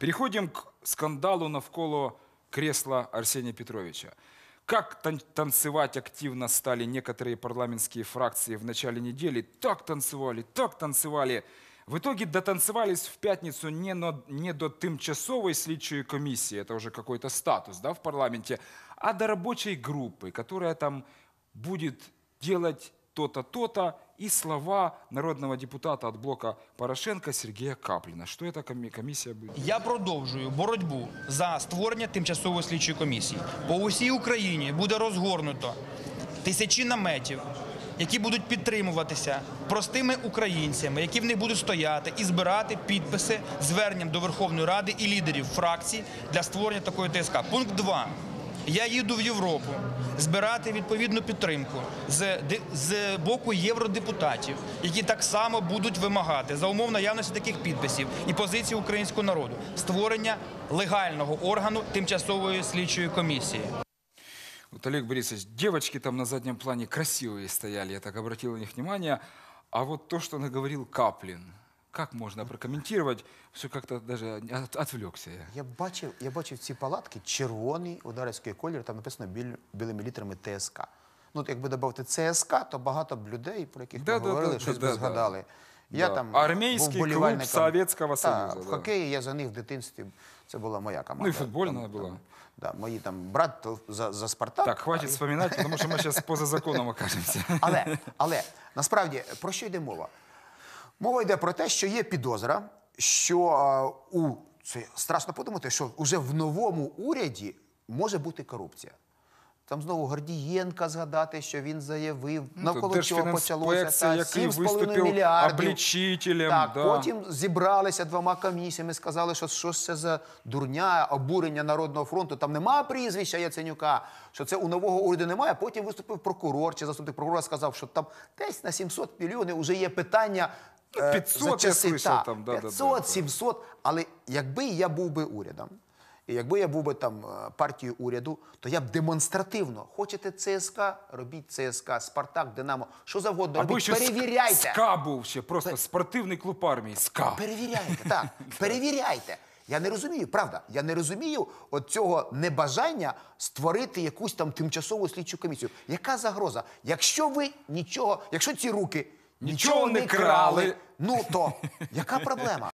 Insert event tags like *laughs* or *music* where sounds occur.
Переходим к скандалу навколо кресла Арсения Петровича. Как тан- танцевать активно стали некоторые парламентские фракции в начале недели? Так танцевали, так танцевали. В итоге дотанцевались в пятницу не, но- не до тимчасовой слідчої комиссии, это уже какой-то статус да, в парламенте, а до рабочей группы, которая там будет делать то-то, то-то, и слова народного депутата от блока Порошенко Сергея Каплина. Что эта коми- комиссия будет? Я продовжую боротьбу за створення тимчасової слідчої комісії. По усій Україні буде розгорнуто тисячі наметів, які будуть підтримуватися простими українцями, які в них будуть стояти і збирати підписи зверненням до Верховної Ради і лідерів фракцій для створення такої ТСК. Пункт 2. Я їду в Європу збирати відповідну підтримку з, з боку євродепутатів, які так само будуть вимагати за умов наявності таких підписів і позиції українського народу створення легального органу тимчасової слідчої комісії. Вот Олег Борисович, девочки там на заднем плане красивые стояли, я так обратил на них внимание. А вот то, что наговорил Каплин, как можно прокомментировать? Все как-то даже от- отвлекся я. Я бачив, я бачив ці палатки, червоний ударівський колір, там написано біль, білими літерами ТСК. Ну, якби додати ЦСК, то багато б людей, про яких Да, ми да, говорили, да, щось да, би да. згадали. Я Да. там Армійський був клуб. Совєтського Союзу, В хокеї я за них в дитинстві, це була моя команда. Ну, і футбольна Там- була. там, да, мої там брат за, за Спартак. Так, хватит вспоминать, потому что мы сейчас поза законом окажемся. Але, але насправді про що йде мова? Мова йде про те, що є підозра, що а, у це страшно подумати, що вже в новому уряді може бути корупція. Там знову Гордієнка згадати, що він заявив, навколо тут чого почалося та, який 7,5 виступив мільярдів. Так, да. потім зібралися двома комісіями, сказали, що що це за дурня, обурення Народного фронту. Там немає прізвища Яценюка, що це у нового уряду немає. Потім виступив прокурор чи заступник прокурора сказав, що там десь на 700 мільйонів вже є питання. Е, 500 за я слышав та, там, да, да, да, 500, так. 700. Але якби я був би урядом, і якби я був би там е, партією уряду, то я б демонстративно. Хочете ЦСК, робіть ЦСК, Спартак, Динамо, що завгодно. Або робіть, ще перевіряйте. СКА був ще, просто спортивний клуб армії. СКА. Перевіряйте, *laughs* так, перевіряйте. Я не розумію, правда, я не розумію от цього небажання створити якусь там тимчасову слідчу комісію. Яка загроза? Якщо ви нічого, якщо ці руки Нічого не крали. ну то яка проблема?